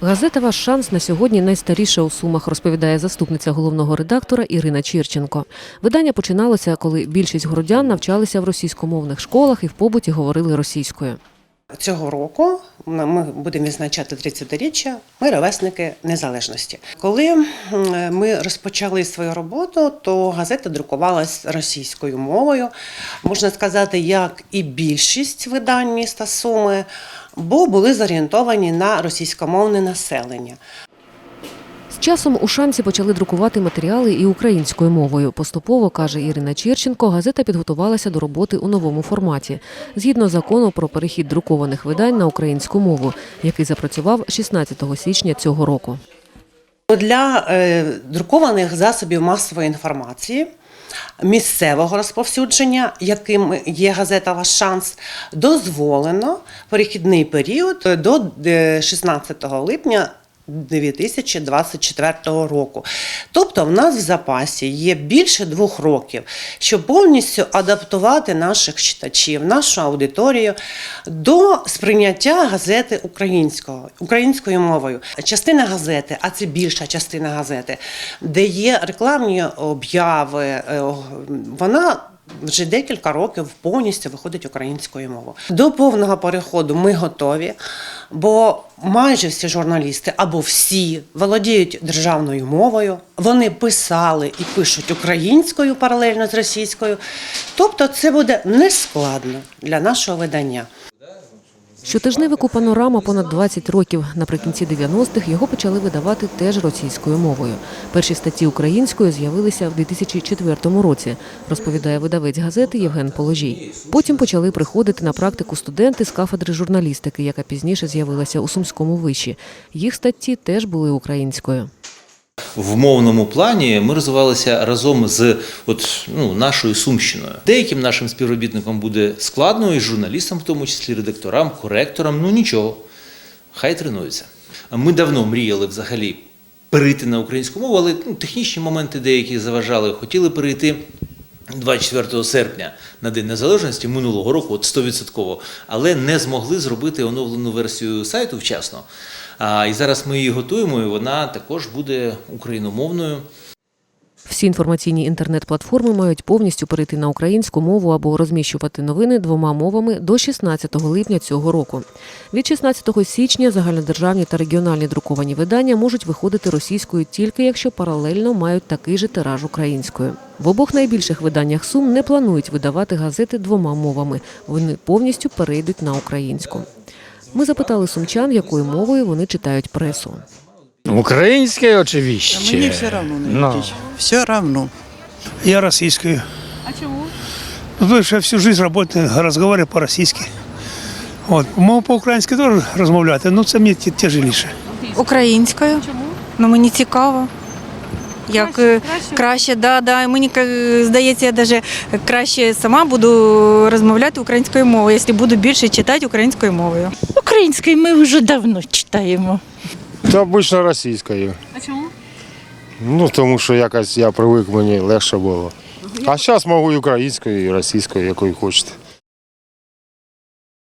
Газета Ваш шанс на сьогодні найстаріша у Сумах, розповідає заступниця головного редактора Ірина Чірченко. Видання починалося, коли більшість городян навчалися в російськомовних школах і в побуті говорили російською. Цього року ми будемо відзначати 30-річчя. Ми ровесники незалежності. Коли ми розпочали свою роботу, то газета друкувалась російською мовою. Можна сказати, як і більшість видань міста Суми, бо були зорієнтовані на російськомовне населення. З часом у шансі почали друкувати матеріали і українською мовою. Поступово, каже Ірина Чірченко, газета підготувалася до роботи у новому форматі, згідно закону про перехід друкованих видань на українську мову, який запрацював 16 січня цього року. Для е, друкованих засобів масової інформації місцевого розповсюдження, яким є газета Ваш шанс, дозволено перехідний період до е, 16 липня. 2024 року. Тобто в нас в запасі є більше двох років, щоб повністю адаптувати наших читачів, нашу аудиторію до сприйняття газети українського, українською мовою. Частина газети, а це більша частина газети, де є рекламні обяви, е, вона вже декілька років повністю виходить українською мовою. До повного переходу ми готові, бо майже всі журналісти або всі володіють державною мовою. Вони писали і пишуть українською паралельно з російською. Тобто, це буде нескладно для нашого видання. Щотижневику панорама понад 20 років. Наприкінці 90-х його почали видавати теж російською мовою. Перші статті українською з'явилися в 2004 році, розповідає видавець газети Євген Положій. Потім почали приходити на практику студенти з кафедри журналістики, яка пізніше з'явилася у Сумському виші. Їх статті теж були українською. В мовному плані ми розвивалися разом з от, ну, нашою Сумщиною. Деяким нашим співробітникам буде складно, і журналістам, в тому числі редакторам, коректорам, ну нічого, хай тренуються. Ми давно мріяли взагалі перейти на українську мову, але ну, технічні моменти деякі заважали. Хотіли перейти 24 серпня на День Незалежності минулого року, от 100%, але не змогли зробити оновлену версію сайту вчасно. А, і зараз ми її готуємо, і вона також буде україномовною. Всі інформаційні інтернет-платформи мають повністю перейти на українську мову або розміщувати новини двома мовами до 16 липня цього року. Від 16 січня загальнодержавні та регіональні друковані видання можуть виходити російською тільки якщо паралельно мають такий же тираж українською. В обох найбільших виданнях Сум не планують видавати газети двома мовами. Вони повністю перейдуть на українську. Ми запитали сумчан, якою мовою вони читають пресу. Українське очевидно. Мені все равно не Ну. Все равно. Я российскую. А чому? Ну, Потому что я всю жизнь работаю, разговариваю по-російськи. От. Можу по-українськи теж розмовляти, але це мені тяжеліше. Чому? Ну мені цікаво. Як Краще, е, краще? краще, да, да. Мені здається, я навіть краще сама буду розмовляти українською мовою, якщо буду більше читати українською мовою. Українською ми вже давно читаємо. Та обично російською. А чому? Ну тому що якось я привик, мені легше було. А зараз можу і українською, і російською, якою хочете.